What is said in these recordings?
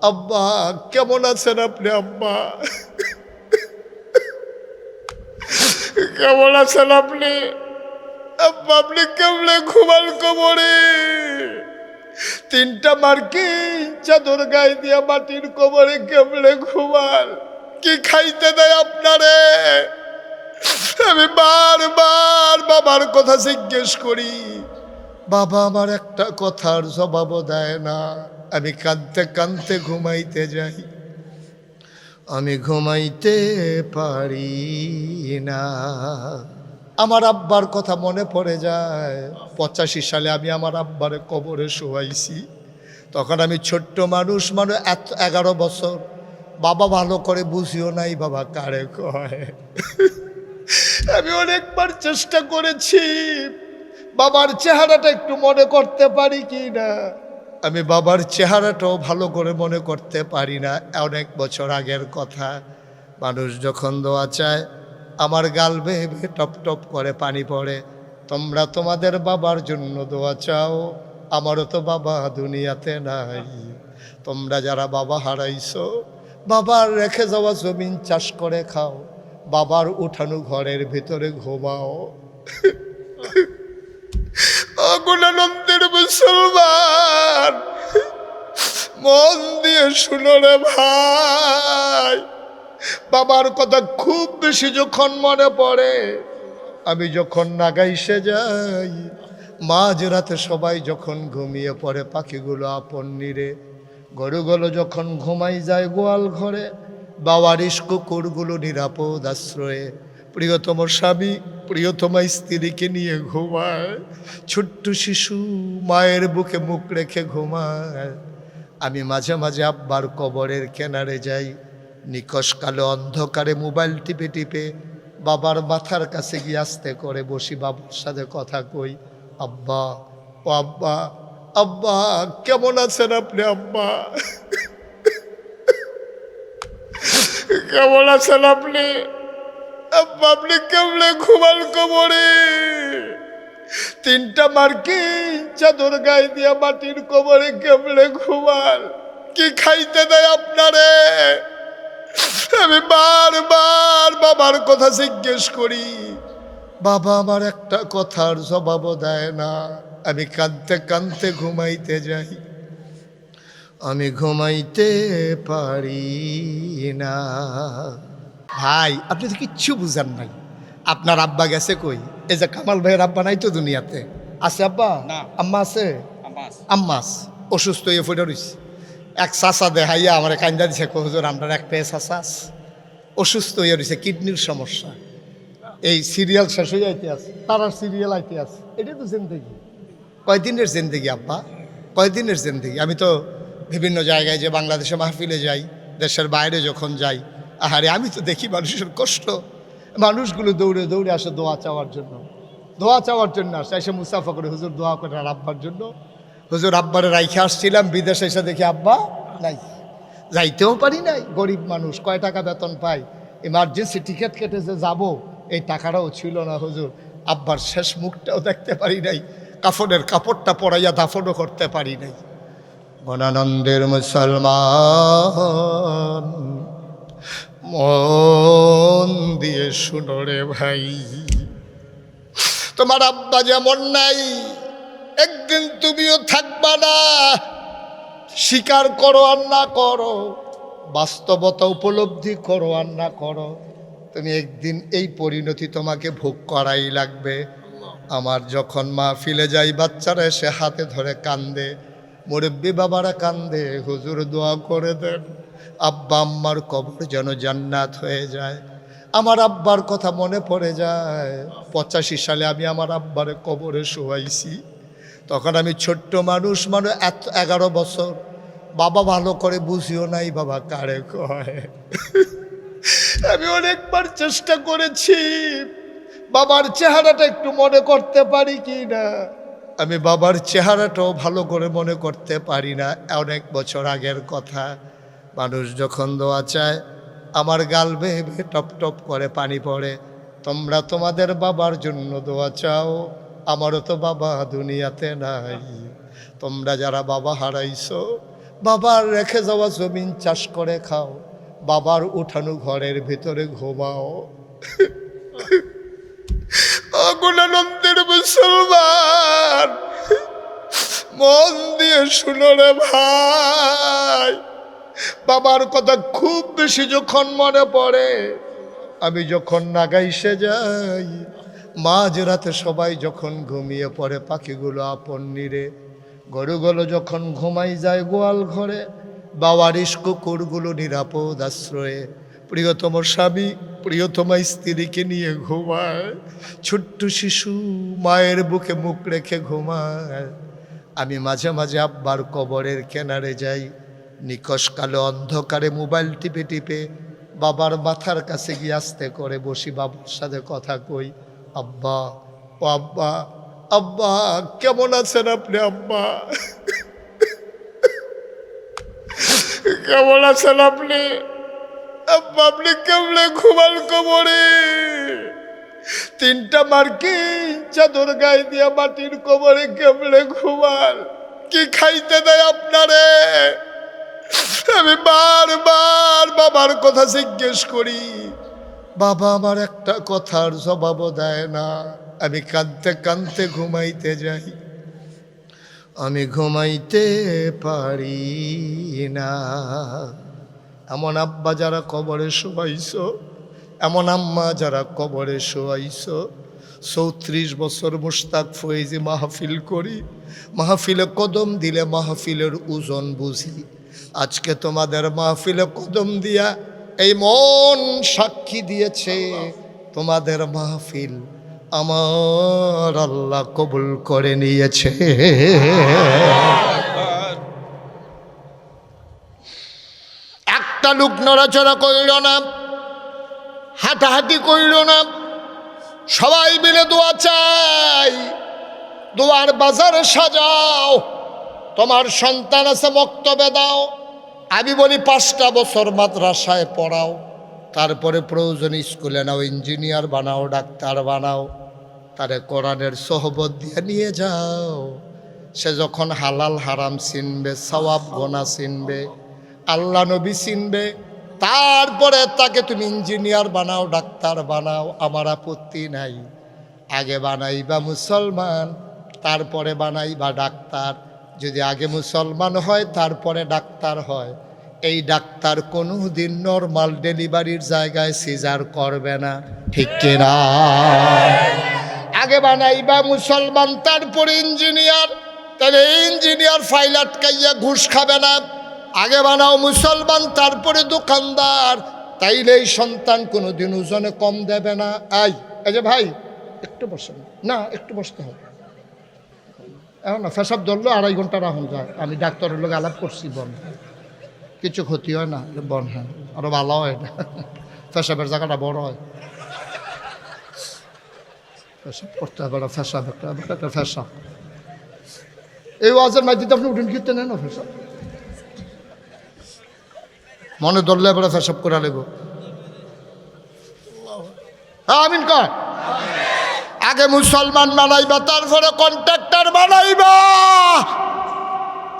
আব্বা, কেমন আছেন আপনি, আব্বা? কেমন আছেন আপনি? আব্বা, আপনি কেমনে ঘুমাল কবরে তিনটা মার্কি চাদর গায়ে দিয়া মাটির কোমরে কেমনে ঘুমাল? কি খাইতে দেয় আপনারে? আমি বারবার বাবার কথা জিজ্ঞেস করি, বাবা আমার একটা কথার জবাবও দেয় না। আমি কাঁদতে কাঁদতে ঘুমাইতে যাই। আমি ঘুমাইতে পারি না। আমার আব্বার কথা মনে পড়ে যায়। পঁচাশি সালে আমি আমার আব্বারে কবরে শোয়াইছি। তখন আমি ছোট্ট মানুষ মানে এত এগারো বছর। বাবা ভালো করে বুঝিও নাই, বাবা কারে কয়? আমি অনেকবার চেষ্টা করেছি। বাবার চেহারাটা একটু মনে করতে পারি কি না আমি বাবার চেহারাটাও ভালো করে মনে করতে পারি না। অনেক বছর আগের কথা। মানুষ যখন দোয়া চায়, আমার গাল বেয়ে টপ টপ করে পানি পড়ে। তোমরা তোমাদের বাবার জন্য দোয়া চাও, আমারও তো বাবা দুনিয়াতে নাই। তোমরা যারা বাবা হারাইছো, বাবার রেখে যাওয়া জমিন চাষ করে খাও। বাবার উঠানো ঘরের ভিতরে ঘুমাও। অগুণানন্দের মুসলমান। মন দিয়ে শুনো রে ভাই। বাবার কথা খুব বেশি যখন মনে পড়ে, আমি যখন নাগাইসে যাই, মাঝ রাতে সবাই যখন ঘুমিয়ে পড়ে, পাখিগুলো আপন নিরে। গরুগুলো যখন ঘুমাই যায় গোয়াল ঘরে বাবারিশ কুকুরগুলো নিরাপদ আশ্রয়ে। প্রিয়তম স্বামী প্রিয়তমা স্ত্রীকে নিয়ে ঘুমায়, ছোট্ট শিশু মায়ের বুকে মুখ রেখে ঘুমায়। আমি মাঝে মাঝে আব্বার কবরের কেনারে যাই, নিকশ কালো অন্ধকারে মোবাইল টিপে টিপে বাবার মাথার কাছে গিয়ে আসতে করে বসি, বাবুর সাথে কথা কই, আব্বা, ও আব্বা আব্বা, কেমন আছেন আপনি, আব্বা? কেমন আছেন আপনি? আপনি কেমনে ঘুমাল কবরে? তিনটা মার্কি চাদর গায়ে দিয়া মাটির কবরে কেমনে ঘুমাল? কি খাইতে দেয় আপনারে? আমি বারবার বাবার কথা জিজ্ঞেস করি, বাবা, আমার একটা কথার জবাবও দেয় না। আমি কাঁদতে কাঁদতে ঘুমাইতে যাই। আমি ঘুমাইতে পারি না। ভাই আপনি তো কিচ্ছু বুঝান নাই। আপনার আব্বা গেছে কই? এই যে কামাল ভাইয়ের আব্বা নাই তো দুনিয়াতে। আছে আব্বা? না। আম্মা আছে? আম্মাস অসুস্থ হয়ে ফুটে রইছে। এক চাচা দেখাইয়া আমার কান্দা দিছে কহজোর আমরা একটা চাচা আছে। অসুস্থ হয়ে রয়েছে কিডনির সমস্যা। এই সিরিয়াল শেষ হয়ে যাইতে আছে তার সিরিয়াল আইতে আছে। এটা তো জিন্দগি। কয়দিনের জিন্দগি আব্বা? কয়দিনের জিন্দগি? আমি তো বিভিন্ন জায়গায় যে বাংলাদেশে মাহফিলে যাই দেশের বাইরে যখন যাই আহারে, আমি তো দেখি মানুষের কষ্ট। মানুষগুলো দৌড়ে দৌড়ে আসে দোয়া চাওয়ার জন্য। দোয়া চাওয়ার জন্য আসে, এসে মুসাফা করে, হুজুর দোয়া করে আর আব্বার জন্য। হুজুর আব্বারে রাইখে আসছিলাম, বিদেশে এসে দেখি আব্বা নাই। যাইতেও পারি নাই। গরিব মানুষ, কয় টাকা বেতন পাই? ইমার্জেন্সি টিকিট কেটে যে যাব, এই টাকাটাও ছিল না হুজুর। আব্বার শেষ মুখটাও দেখতে পারি নাই। কাফনের কাপড়টা পরাইয়া দাফনও করতে পারি নাই। মনানন্দের মুসলমান মন দিয়ে শুনো রে ভাই। তোমার আব্বা যেমন নাই একদিন তুমিও থাকবা না। স্বীকার করো আর না করো বাস্তবতা উপলব্ধি করো আর না করো। তুমি একদিন এই পরিণতি তোমাকে ভোগ করাই লাগবে। আমার যখন মা ফিলে যাই বাচ্চারা এসে হাতে ধরে কান্দে। মুরব্বী বাবারা কান্দে, হুজুর দোয়া করে দেন। আব্বা আম্মার কবর যেন জান্নাত হয়ে যায়। আমার আব্বার কথা মনে পড়ে যায়। পঁচাশি সালে আমি আমার আব্বারে কবরে শোয়াইছি। তখন আমি ছোট্ট মানুষ মানে এত এগারো বছর। বাবা ভালো করে বুঝিও নাই, বাবা কারে কয়। আমি অনেকবার চেষ্টা করেছি। বাবার চেহারাটা একটু মনে করতে পারি কি না আমি বাবার চেহারাটাও ভালো করে মনে করতে পারি না, অনেক বছর আগের কথা। মানুষ যখন দোয়া চায়, আমার গাল বেয়ে টপ টপ করে পানি পড়ে, তোমরা তোমাদের বাবার জন্য দোয়া চাও, আমারও তো বাবা দুনিয়াতে নাই। তোমরা যারা বাবা হারাইছো, বাবার রেখে যাওয়া জমিন চাষ করে খাও, বাবার উঠানো ঘরের ভিতরে ঘুমাও। অগুণানন্দের মুসলমান। মন দিয়ে শুনো রে ভাই। বাবার কথা খুব বেশি যখন মনে পড়ে, আমি যখন নাগাইসে যাই মাঝ রাতে সবাই যখন ঘুমিয়ে পড়ে, পাখিগুলো আপন নিরে গরুগুলো যখন ঘুমাই যায় গোয়াল ঘরে বাবারিশ কুকুরগুলো নিরাপদ আশ্রয়ে। প্রিয়তম স্বামী প্রিয়তম স্ত্রীকে নিয়ে ঘুমায়। ছোট্ট শিশু মায়ের বুকে মুখ রেখে ঘুমায়। আমি মাঝে মাঝে আব্বার কবরের কেনারে যাই। নিকশ কালো অন্ধকারে মোবাইল টিপে টিপে বাবার মাথার কাছে গিয়ে আস্তে করে বসি, বাবার সাথে কথা কই, আব্বা, ও আব্বা আব্বা, কেমন আছেন আপনি, আব্বা? কেমন আছেন আপনি? আপনি কেমনে ঘুমাল কবরে? তিনটা মার্কি চাদর গায়ে দিয়া মাটির কবরে কেমনে ঘুমাল? কি খাইতে দেয় আপনারে? আমি বারবার বাবার কথা জিজ্ঞেস করি, বাবা, আমার একটা কথার জবাবও দেয় না। আমি কাঁদতে কাঁদতে ঘুমাইতে যাই। আমি ঘুমাইতে পারি না। এমন আব্বা যারা কবরে শোয়াইছ, এমন আম্মা যারা কবরে শোয়াইছ, চৌত্রিশ বছর মুস্তাক ফয়েজি মাহফিল করি, মাহফিলে কদম দিলে মাহফিলের ওজন বুঝি। আজকে তোমাদের মাহফিলে কদম দিয়া এই মন সাক্ষী দিয়েছে, তোমাদের মাহফিল আমার আল্লাহ কবুল করে নিয়েছে। লোক নড়াচড়া করিল না, হাঁটাহাঁটি করিল না। সবাই মিলে দোয়া চাই, দোয়ার বাজার সাজাও, তোমার সন্তান আছে বক্তব্য দাও। আমি বলি পাঁচটা বছর মাদ্রাসায় পড়াও, তারপরে প্রয়োজন স্কুলে নাও, ইঞ্জিনিয়ার বানাও, ডাক্তার বানাও, তারে কোরআনের সহবত দিয়ে নিয়ে যাও। সে যখন হালাল হারাম চিনবে সওয়াব গোনা চিনবে আল্লাহ নবী চিনবে। তারপরে তাকে তুমি ইঞ্জিনিয়ার বানাও, ডাক্তার বানাও, আমার আপত্তি নাই। আগে বানাইবা মুসলমান, তারপরে বানাইবা ডাক্তার। যদি আগে মুসলমান হয়, তারপরে ডাক্তার হয়। এই ডাক্তার কোনো দিন নর্মাল ডেলিভারির জায়গায় সিজার করবে না। ঠিক কিনা? আগে বানাইবা মুসলমান, তারপরে ইঞ্জিনিয়ার। তাহলে ইঞ্জিনিয়ার ফাইল আটকাইয়া ঘুষ খাবে না। আগে বানাও মুসলমান, তারপরে দোকানদার। তাইলে এই সন্তান কোনো দিন ওজনে কম দেবে না। আই, এই যে ভাই, একটু বসেন। না, একটু বসতে হবে। এখন না, ফেসাব ধরলো আড়াই ঘণ্টা রাখুন যায়। আমি ডাক্তারের লোক আলাপ করছি বন কিছু ক্ষতি হয় না? বন হ্যাঁ। আরও ভালো হয় না? ফেসাবের জায়গাটা বড় হয়। ফেসাব করতে হবে না, ফেসাব একটা একটা এই ওয়াজের মাঝিতে আপনি উঠুন কীর্তে নেন ফেসাব? মনে ধরলে এবারে ফেসাব করে নেব আমিন কর আগে মুসলমান বানাইবা তারপরে কন্ট্রাক্টর বানাইবা।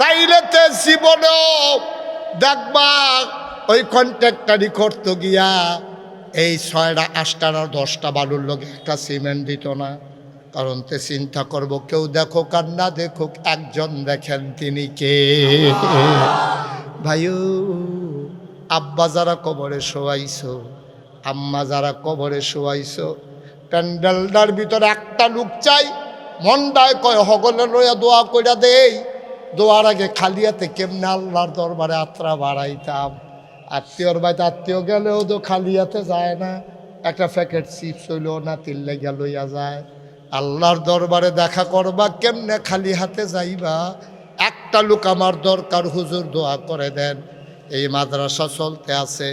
তাইলে তে জীবনে দেখবা ওই কন্ট্রাক্টারই করতো গিয়া এই ছয়টা আটটা আর দশটা বালুর লোক একটা সিমেন্ট দিত না। কারণ তে চিন্তা করব কেউ দেখুক আর না দেখুক একজন দেখেন তিনি কে। ভাইও। আব্বা যারা কবরে শোয়াইছো, আম্মা যারা কবরে শোয়াইছো প্যান্ডেলটার ভিতরে একটা লোক চাই মনটায় কয়, হগলে লইয়া দোয়া কইরা দেই। দোয়ার আগে খালিয়াতে কেমনে আল্লাহর দরবারে আত্রা বাড়াইতাম। আত্মীয়র বাড়িতে আত্মীয় গেলেও তো খালিয়াতে যায় না। একটা প্যাকেট চিপস হইলেও না তিল্লে লইয়া যায়। আল্লাহর দরবারে দেখা করবা, কেমনে খালি হাতে যাইবা? একটা লোক আমার দরকার, হুজুর দোয়া করে দেন। এই মাদ্রাসা চলতে আছে।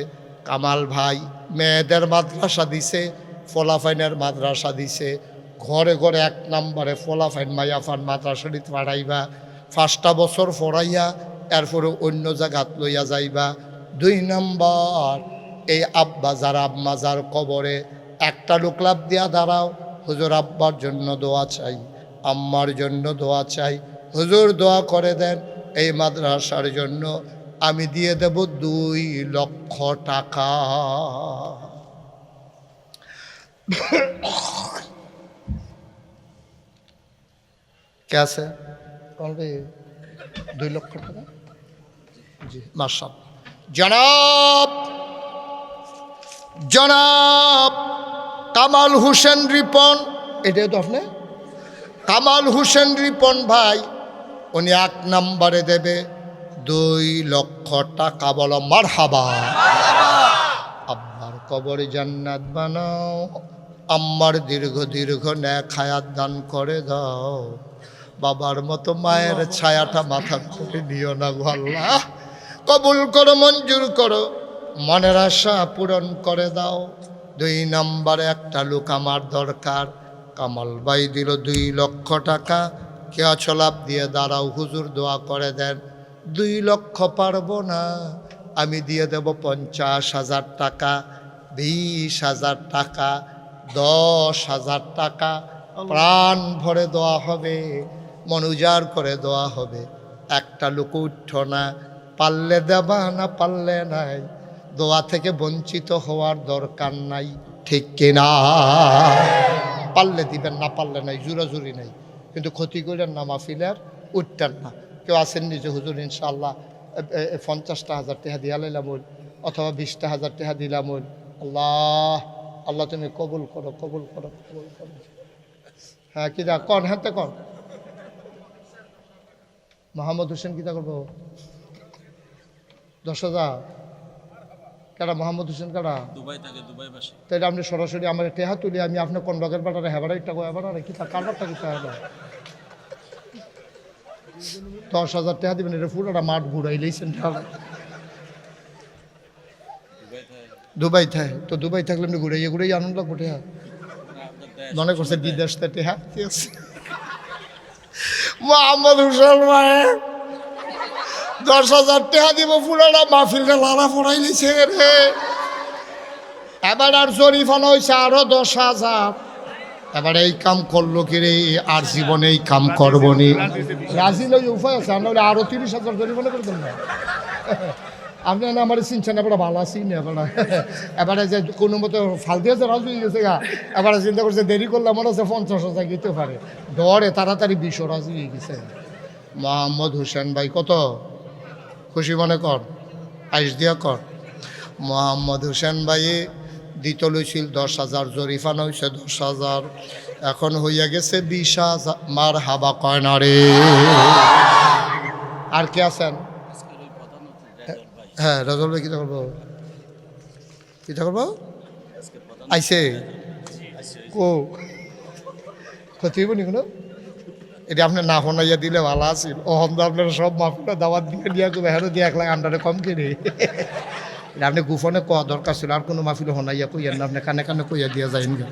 কামাল ভাই মেয়েদের মাদ্রাসা দিছে, ফলাফাইনের মাদ্রাসা দিছে। ঘরে ঘরে এক নম্বরে ফলাফাইন মাইয়াফান মাদ্রাসাটিত পাঠাইবা। পাঁচটা বছর পড়াইয়া এরপরে অন্য জায়গাত লইয়া যাইবা। দুই নম্বর, এই আব্বা যার আম্মা যার কবরে, একটা লোক লাভ দিয়া দাঁড়াও। হুজুর আব্বার জন্য দোয়া চাই, আম্মার জন্য দোয়া চাই। হুজুর দোয়া করে দেন, এই মাদ্রাসার জন্য আমি দিয়ে দেব দুই লক্ষ টাকা। কে আছে? দুই লক্ষ টাকা। জি মার্শাল জনাব জনাব কামাল হোসেন রিপন। এটাই তো আপনি? কামাল হোসেন রিপন ভাই উনি এক নম্বরে দেবে। দুই লক্ষ টাকা বলো মার হাবা আব্বার কবরে জান্নাত বানাও। আম্মার দীর্ঘ দীর্ঘ ন্যাক হায়াত দান করে দাও। বাবার মতো মায়ের ছায়াটা মাথা করে নিও না গো কবুল করো, মঞ্জুর করো, মনের আশা পূরণ করে দাও। দুই নম্বরে একটা লোক আমার দরকার। কামাল বাই দিল দুই লক্ষ টাকা। কে অছলাপ দিয়ে দাঁড়াও, হুজুর দোয়া করে দেন। দুই লক্ষ পারব না। আমি দিয়ে দেব পঞ্চাশ হাজার টাকা, বিশ হাজার টাকা, দশ হাজার টাকা। প্রাণ ভরে দেওয়া হবে, মন উজাড় করে দেওয়া হবে। একটা লোক উঠছ না, পারলে দেবা না, পারলে নাই। দোয়া থেকে বঞ্চিত হওয়ার দরকার নাই, ঠিক কিনা? পারলে দিবেন না, পারলে নাই জুরাজুরি নাই। কিন্তু ক্ষতি করেন না, মাহফিলের, উঠতেন না। কেউ আসেন নিজে হুজুর এ পঞ্চাশটা হাজার টাকা দিয়া লাইলাম অথবা বিশটা হাজার টাকা দিলাম আল্লাহ আল্লাহ তুমি কবুল করো কবুল করো কবুল করো। হ্যাঁ কিরা কন হ্যাঁ তো কন। মোহাম্মদ হোসেন কিতা করব? দশ হাজার। কারা মোহাম্মদ হোসেন কারা দুবাই থাকে দুবাই বাসে। তাই আপনি সরাসরি আমার টেহা তুলি আমি আপনার কোন লগের বাটারে হেবারে হেবারে কি তা কারবারটা কি হেবা দশ হাজার টাকা দিবেন, এটা পুরোটা মাঠ ঘুরাই লইছেন দুবাই থাকে তো দুবাই থাকলে আপনি ঘুরাইয়ে ঘুরাইয়ে আনন্দ লাগবো টেহা মনে করছে বিদেশ থেকে টেহা ঠিক আছে মোহাম্মদ হুসেন ভাই, দশ হাজার টাকা দিব পুরোটা মাহফিলটা লালা পড়াই লিছে রে। এবার আর জরিফানা হয়েছে আরও দশ হাজার। এবার এই কাম করল কি রে? আর জীবনে এই কাম করব নি রাজি লই উপায় আছে আমরা আরও তিরিশ হাজার জরিমানা করে দেন না। আপনি না আমার চিনছেন এবার ভালো আছি, না এবার এবারে যে কোনো মতো ফাল দিয়ে যে হয়ে গেছে গা, এবারে চিন্তা করছে দেরি করলে মনে হচ্ছে পঞ্চাশ হাজার দিতে পারে। ডরে তাড়াতাড়ি বিশ রাজু হয়ে গেছে। মোহাম্মদ হোসেন ভাই, কত? খুশি মনে কর, আইস দিয়া কর। মোহাম্মদ হোসেন ভাই দিত লইছিল দশ হাজার জরিফানা হয়েছে দশ হাজার। এখন হইয়া গেছে বিশ হাজার। মার হাবা কয় না রে। আর কে আছেন? হ্যাঁ রাজল ভাই কীটা করব? কীটা করব? আইসে ও ক্ষতি হইব নি এটা আপনি না শোনাইয়া দিলে ভালো আছিল। ও হন্দ আপনার সব মাফিটা দাওয়াত দিয়ে দিয়া করবে হেরো দিয়ে এক লাখ আন্ডারে কম কিনে আপনি গুফনে কোয়া দরকার ছিল আর কোনো মাফিলে শোনাইয়া কইয়া না আপনি কানে কানে কইয়া দিয়া যাইন গা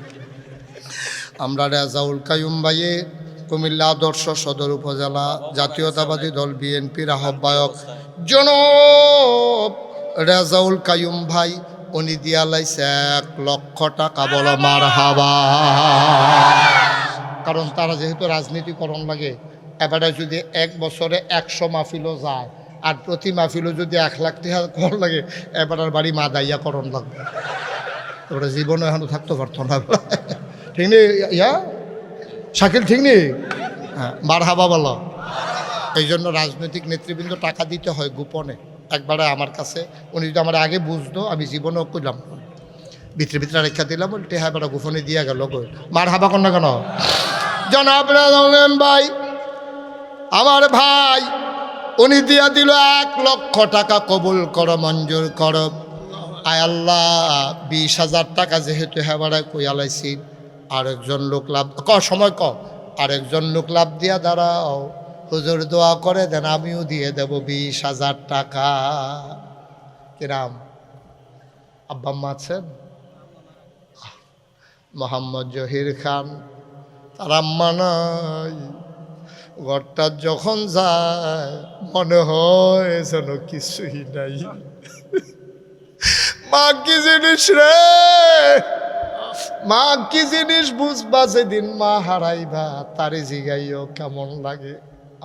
আমরা রেজাউল কায়ুম ভাইয়ে কুমিল্লা আদর্শ সদর উপজেলা জাতীয়তাবাদী দল বিএনপির আহ্বায়ক জনব রেজাউল কায়ুম ভাই, উনি দিয়া লাইছে এক লক্ষ টাকা বলো মার হাবা কারণ তারা যেহেতু রাজনীতিকরণ লাগে, এবারে যদি এক বছরে একশো মাহফিলও যায় আর প্রতি মাহফিলও যদি এক লাখ টাকা কর লাগে, এবার আর বাড়ি মা দাইয়া করণ লাগবে। ওরা জীবনে এখনও থাকতে পারতো না। ঠিক নেই, ইয়া? শাকিল, ঠিক নেই? হ্যাঁ মার হাবা বলো। এই জন্য রাজনৈতিক নেতৃবৃন্দ টাকা দিতে হয় গোপনে। একবারে আমার কাছে, উনি যদি আমার আগে বুঝতো, আমি জীবনেও করলাম ভিতরে ভিতরে রেখা দিলাম বলতে হ্যাঁ বেটা গোপনে দিয়ে গেল। মার হাবা না কেন? জনাব ভাই, আমার ভাই উনি দিয়া দিল এক লক্ষ টাকা কবুল করো, মঞ্জুর করো। আয় আল্লাহ, বিশ হাজার টাকা যেহেতু হেবারায় কইয়ালাইছি আরেকজন লোক লাভ, ক, সময় ক। আরেকজন লোক লাভ দিয়া দাঁড়াও। হুজুর দোয়া করে দেন, আমিও দিয়ে দেব বিশ হাজার টাকা। কিরাম? আব্বা আম্মা আছেন? মোহাম্মদ জহির খান। তার আম্মা নাই। ঘরটা যখন যায়, মনে হয় যেন কিছুই নাই। মা কি জিনিস রে? মা কি জিনিস বুঝবা যেদিন মা হারাইবা, তারে জিগাইও কেমন লাগে।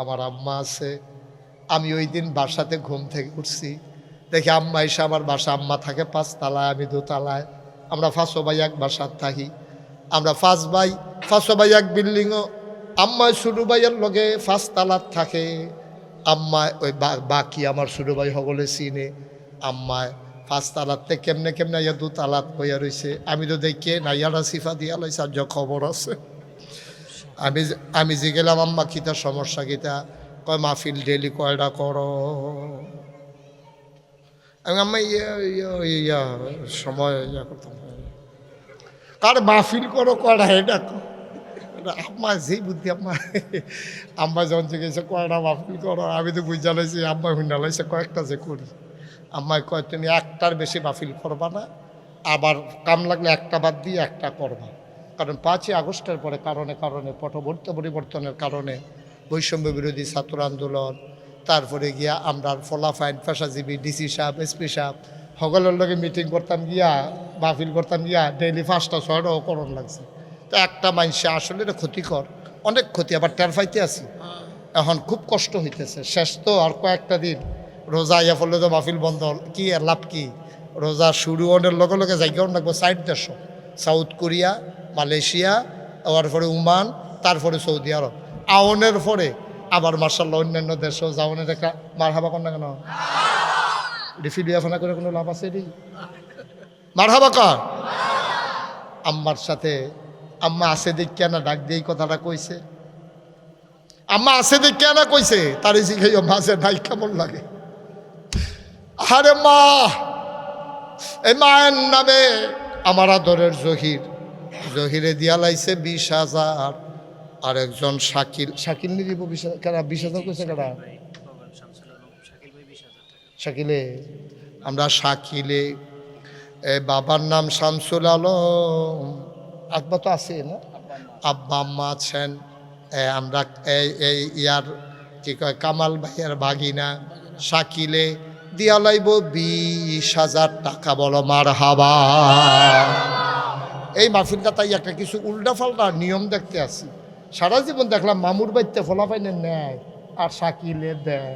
আমার আম্মা আছে, আমি ওই দিন বাসাতে ঘুম থেকে উঠছি। দেখি আম্মা এসে আমার বাসা, আম্মা থাকে পাঁচতলায়, আমি দোতলায়। আমরা ফাঁসো ভাই এক বাসার থাকি। আমরা ফাঁস ভাই, ফাঁসো ভাই এক বিল্ডিংও আম্মা শুরু ভাইয়ের লগে ফার্স্ট তালাত থাকে। আম্মা ওই বাকি আমার শুরু ভাই সকলে চিনে। আম্মায় ফার্স্ট তালাতে কেমনে কেমনে ইয়া দু তালাত হইয়া রয়েছে আমি তো দেখি না, ইয়ারা সিফা দিয়া লাইছে আর যা খবর আছে। আমি আমি যে গেলাম, আম্মা কিতা সমস্যা কিতা? কয়, মাহফিল ডেলি কয়টা করো? আমি আম্মা ইয়া ইয়া সময় ইয়া করতাম। কার মাহফিল করো কয়টা। এটা আম্মা যেই বুদ্ধি, আম্মা। আম্মা যখন জিজ্ঞেসে কয়টা মাহফিল করো আমি তো বুঝা লাইছি আম্মা হুন্ডা লাইছে কয়েকটা যে করি। আম্মায় কয়, তুমি একটার বেশি মাহফিল করবা না, আবার কাম লাগলে একটা বাদ দিয়ে একটা করবা। কারণ পাঁচই আগস্টের পরে কারণে কারণে, পটবর্তী পরিবর্তনের কারণে বৈষম্য বিরোধী ছাত্র আন্দোলন, তারপরে গিয়া আমরা ফলাফাইন পেশাজীবী ডিসি সাহেব এসপি সাহেব, সকলের লগে মিটিং করতাম গিয়া, মাহফিল করতাম গিয়া ডেইলি পাঁচটা, ছয়টাও করণ লাগছে। তো একটা মানুষে আসলে এটা ক্ষতিকর। অনেক ক্ষতি আবার টের পাইতে আছি। এখন খুব কষ্ট হইতেছে। শেষ তো আর কয়েকটা দিন। রোজা ইয়া ফলে তো মাহফিল বন্ধ। কি আর লাভ কি? রোজা শুরু হওয়ার লগে লগে জায়গাও লাগবো সাইড দেশ সাউথ কোরিয়া মালয়েশিয়া ওর পরে ওমান তারপরে সৌদি আরব। আওনের পরে আবার মার্শাল্লাহ অন্যান্য দেশেও যাওয়ানের একটা মার হাবা কর না কেন? রিফিডিয়াফানা করে কোনো লাভ আছে মার হাবা কর। আম্মার সাথে আম্মা আছে দেখিয়া না ডাক দিয়ে এই কথাটা কইছে। আম্মা আছে দেখিয়া না কইছে, তার শিখাইও মাঝে নাই কেমন লাগে। আরে মা, এই মায়ের নামে আমার আদরের জহির। জহিরে দিয়া লাইছে বিশ হাজার। আর একজন শাকিল শাকিল নিয়ে দিব কেনা বিশ হাজার কইছে কেনা শাকিলে, আমরা শাকিলে। বাবার নাম শামসুল আলম। আব্বা তো আছে না? আব্বা আম্মা আছেন আমরা এই এই ইয়ার কি কয় কামাল ভাইয়ের ভাগিনা শাকিলে দিয়া লাইব বিশ হাজার টাকা বলো মার হাবা এই মাহফিলটা তাই একটা কিছু উল্টা ফাল্টা নিয়ম দেখতে আসি সারা জীবন দেখলাম মামুর বাইতে ফলাফাইনে নেয় আর শাকিলে দেয়।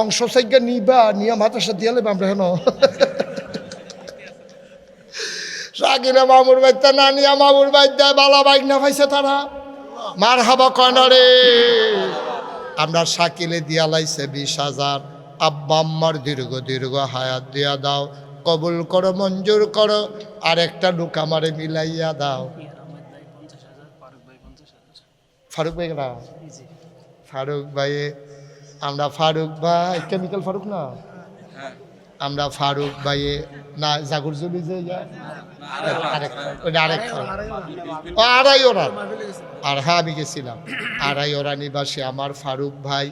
অংশ সাইগা নিবা নিয়ম হাতের সাথে দিয়ে আমরা হেন। শাকিলে মামুর বাইতে না নিয়া মামুর বাইতে বালা বাইক না পাইছে তারা? মার হাবা কনারে আমরা শাকিলে দিয়া লাইছে বিশ হাজার। আব্বা আম্মার দীর্ঘ দীর্ঘ হায়াত দিয়া দাও। কবুল করো মঞ্জুর করো। আর একটা লুক আমারে মিলাইয়া দাও। ফারুক ভাই ফারুক ভাই আমরা ফারুক ভাই কেমিক্যাল ফারুক না? আমরা ফারুক, ভাইয়ে, না, জাগর জলি যে আরেক আড়াই ওরা। আর হ্যাঁ আমি গেছিলাম। আড়াই ওরা নিবাসী। আমার ফারুক ভাই,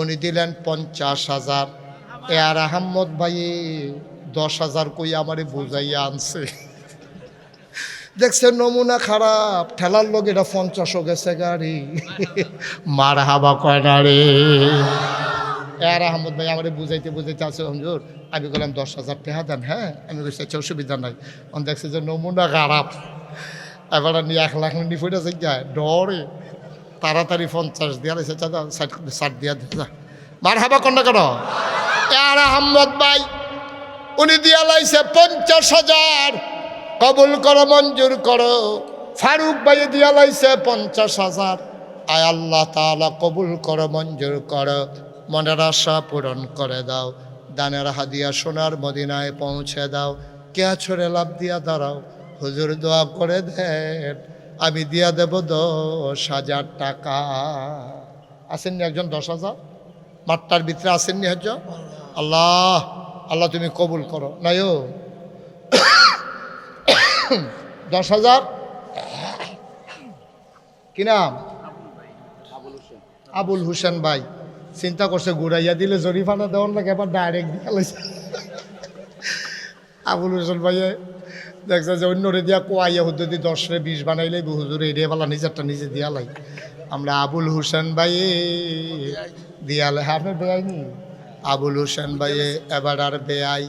উনি দিলেন পঞ্চাশ হাজার। এ আর আহম্মদ ভাই দশ হাজার কই আমারে বুঝাইয়া আনছে। দেখছে নমুনা খারাপ। ঠেলার লোক এটা পঞ্চাশও গেছে গাড়ি। মার হাবা কয় না রে। আর আহমদ ভাই আমারে বুঝাইতে বুঝাইতে আছে, হুজুর। আমি বললাম দশ হাজার টাকা দেন হ্যাঁ? আমি বলছি আচ্ছা অসুবিধা নাই। অন দেখছে যে নমুনা খারাপ। এবার নিয়ে এক লাখ নিয়ে ফুটে যায় ডরে। তাড়াতাড়ি পঞ্চাশ দিয়া ষাট ষাট দিয়া যা। মার হাবা কন্যা কেন? আর আহমদ ভাই, উনি দিয়া লাইছে পঞ্চাশ হাজার। কবুল করো, মঞ্জুর করো। ফারুক ভাই দিয়া লাইছে পঞ্চাশ হাজার। আয় আল্লাহ তাআলা কবুল করো, মঞ্জুর করো। মনের আশা পূরণ করে দাও। দানের হাদিয়া সোনার মদিনায় পৌঁছে দাও। কে ছড়ে লাভ দিয়া দাঁড়াও? হুজুর দোয়া করে দেন। আমি দিয়া দেব দশ হাজার টাকা। আসেননি একজন দশ হাজার? মাঠটার ভিতরে আসেননি একজন? আল্লাহ আল্লাহ তুমি কবুল করো। নাইও দশ হাজার? কি নাম? আবুল হোসেন ভাই। চিন্তা করছে ঘুরাইয়া দিলে জরিফানা দেওয়ার লাগে এবার ডাইরেক্ট দিয়া লাইছে আবুল হোসেন ভাইয়ে দেখছে যে অন্যরে দিয়া কোয়াইয়া হুদ্দি দশ রে বিশ বানাইলে হুজুর এড়িয়ে পালা, নিজেরটা নিজে দিয়া লাই। আমরা আবুল হোসেন ভাইয়ে দিয়ালে হ্যাঁ বেআইনি আবুল হোসেন ভাইয়ে এবার আর বেআই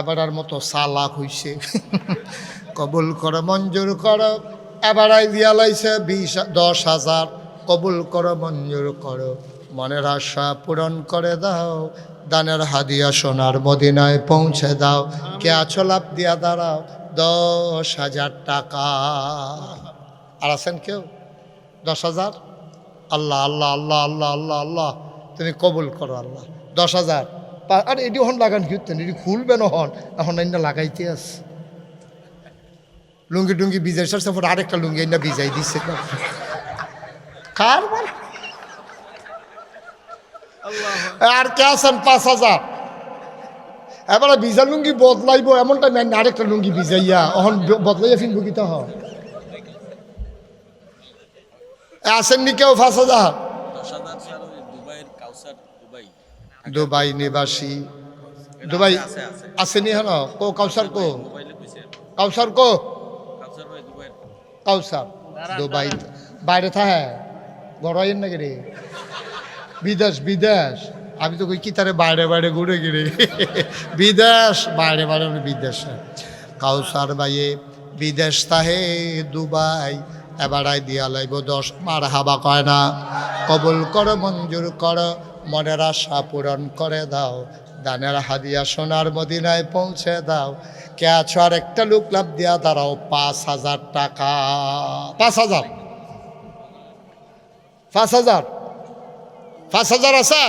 এবার আর মতো সালাক হইছে। কবুল করো, মঞ্জুর করো, এবার দিয়া লাইছে বিশ, দশ হাজার। কবুল করো, মঞ্জুর করো। মনের আশা পূরণ করে দাও। দানের হাদিয়া সোনার মদিনায় পৌঁছে দাও। কে আছো লাভ দিয়া দাঁড়াও। দশ হাজার টাকা। আর আছেন কেউ? দশ হাজার? আল্লাহ আল্লাহ আল্লাহ আল্লাহ আল্লাহ আল্লাহ। তুমি কবুল করো আল্লাহ। দশ হাজার। আরে, এটি হন লাগান কি হতেন এটি খুলবে না হন। এখন না লাগাইতে আস লুঙ্গি টুঙ্গি ভিজাই সারছে পরে আরেকটা লুঙ্গি না বিজাই দিচ্ছে কার বল? আর কে আছেন পাঁচ হাজার। এবারে ভিজা লুঙ্গি বদলাইব এমন টাইম আরেকটা লুঙ্গি ভিজাইয়া অহন বদলাইয়া ফিনবো কি হ আসেননি কেউ পাঁচ হাজার? দুবাই। দুবাই নিবাসী। দুবাই আসেনি হেন কো কাউসার কো? কাউসার কো? কাউসার ভাই দুবাইয়ের। কাউসার। দুবাই বাইরে থাকে গড়াইয়ের নাকি রে? বিদেশ বিদেশ। আমি তো কই কি তারে বাইরে বাইরে ঘুরে গিরে বিদেশ, বাইরে বাইরে বিদেশে। কাউসার বাইয়ে বিদেশ তাহে দুবাই। এবারাই দিয়া লাইব দশ মার হাবা কয় না। কবুল কর, মঞ্জুর কর, মনের আশা পূরণ করে দাও। দানের হাদিয়া সোনার মদিনায় পৌঁছে দাও। কে আছো আর একটা লোক লাভ দিয়া দাঁড়াও, পাঁচ হাজার টাকা। পাঁচ হাজার? পাঁচ হাজার? পাঁচ হাজার আছে?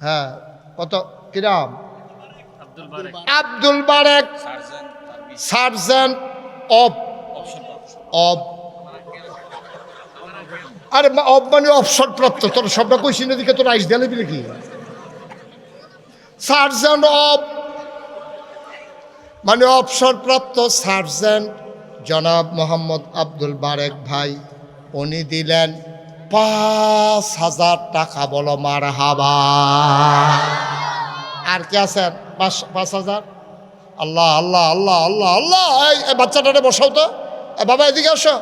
হ্যাঁ কত? কিরাম আব্দুল বারেক। সার্জেন্ট অফ অব। আরে মা- অব মানে অবসর প্রাপ্ত। তোর সবটা কইছি দিকে তোর আইস দেলে বিলে কি সার্জেন্ট অব। মানে অবসরপ্রাপ্ত সার্জেন্ট জনাব মোহাম্মদ আব্দুল বারেক ভাই। উনি দিলেন পাঁচ হাজার টাকা, বলো মার হাবা আর কে আছেন? পাঁচ পাঁচ হাজার? আল্লাহ আল্লাহ আল্লাহ আল্লাহ আল্লাহ, এই বাচ্চাটারে বসাও তো। বাবা, এদিকে আসো।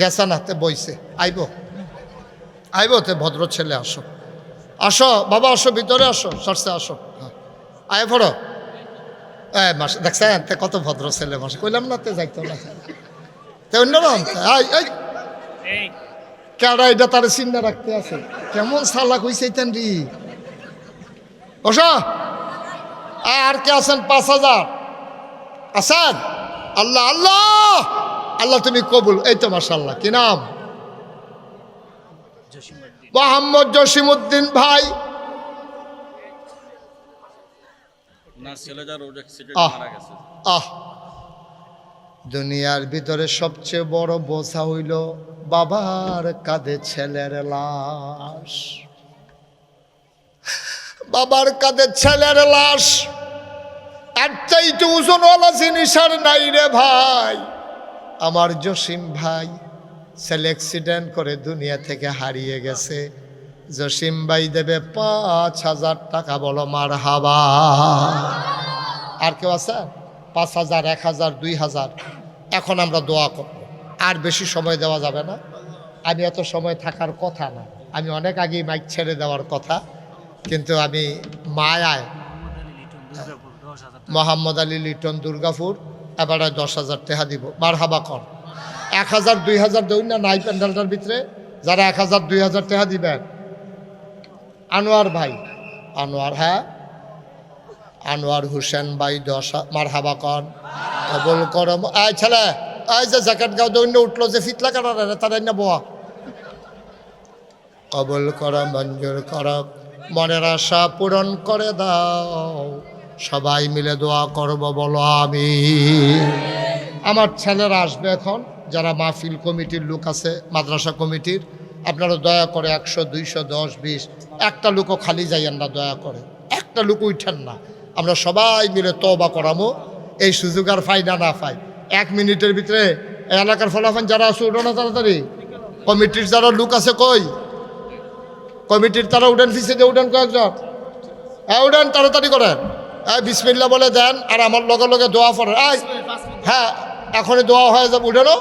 গেছে না, তে বইছে। আইব। আইব তে ভদ্র ছেলে আসো। আসো, বাবা, আসো, ভিতরে আসো সরসে আসো। হ্যাঁ। আয় এ মাস দেখছেন তে কত ভদ্র ছেলে মাস কইলাম না তে যাইতো না। তে অন্যরকম কেডা এটা তার চিন্তা রাখতে আছে? কেমন সালা কইছে রি? বসো। আর কে আছেন? পাঁচ হাজার। আছেন? আল্লাহ আল্লাহ! আল্লাহ তুমি কবুল। এই তো মাসাল্লাহ কি নাম? মোহাম্মদ জসিমুদ্দিন ভাই। ওনার ছেলে রোড অ্যাক্সিডেন্ট মারা গেছে। আহ। দুনিয়ার ভিতরে সবচেয়ে বড় বোঝা হইল বাবার কাঁধে ছেলের লাশ। বাবার কাঁধে ছেলের লাশ। একটাই তো ওজনওয়ালা জিনিস আর নাই রে ভাই। আমার জসিম ভাই ছেলে অ্যাক্সিডেন্ট করে দুনিয়া থেকে হারিয়ে গেছে। জসিম ভাই দেবে পাঁচ হাজার টাকা, বলো মার হাবা আর কেউ আছে? পাঁচ হাজার, এক হাজার, দুই হাজার। এখন আমরা দোয়া করব। আর বেশি সময় দেওয়া যাবে না। আমি এত সময় থাকার কথা না। আমি অনেক আগেই মাইক ছেড়ে দেওয়ার কথা। কিন্তু আমি মায়ায় মোহাম্মদ আলী লিটন দুর্গাপুর, এবারে দশ হাজার টেহা দিব। মার হাবা কর। এক হাজার, দুই হাজার দেউন না, নাই প্যান্ডেলটার ভিতরে। যারা এক হাজার, দুই হাজার টেহা দিবেন আনোয়ার ভাই। আনোয়ার হ্যাঁ? আনোয়ার হোসেন ভাই, দশ মার হাবা কর কবল করম। আয় ছেলে আয় যে জ্যাকেট গাও দৈন্য উঠল যে ফিতলা কাটারে তার বোয়া। কবল কর মঞ্জুর কর মনের আশা পূরণ করে দাও। সবাই মিলে দোয়া করব, বলো আমি আমার ছেলেরা আসবে এখন, যারা মাহফিল কমিটির লোক আছে, মাদ্রাসা কমিটির। আপনারা দয়া করে একশো, দুইশো, দশ, বিশ, একটা লোকও খালি যাইয়েন না, দয়া করে। একটা লোক উঠেন না। আমরা সবাই মিলে তবা করামো, এই সুযোগ আর ফাই না না ফাই। এক মিনিটের ভিতরে এলাকার ফলাফল যারা আছে, উঠো না তাড়াতাড়ি। কমিটির যারা লোক আছে কই? কমিটির তারা উঠেন ফিসে উঠেন কয়েকজন। হ্যাঁ উঠেন, তাড়াতাড়ি করেন। হ্যাঁ বিসমিল্লা বলে দেন, আর আমার লগে লগে দোয়া পড়েন। হ্যাঁ এখনই দোয়া হয়ে যাবে উঠেনো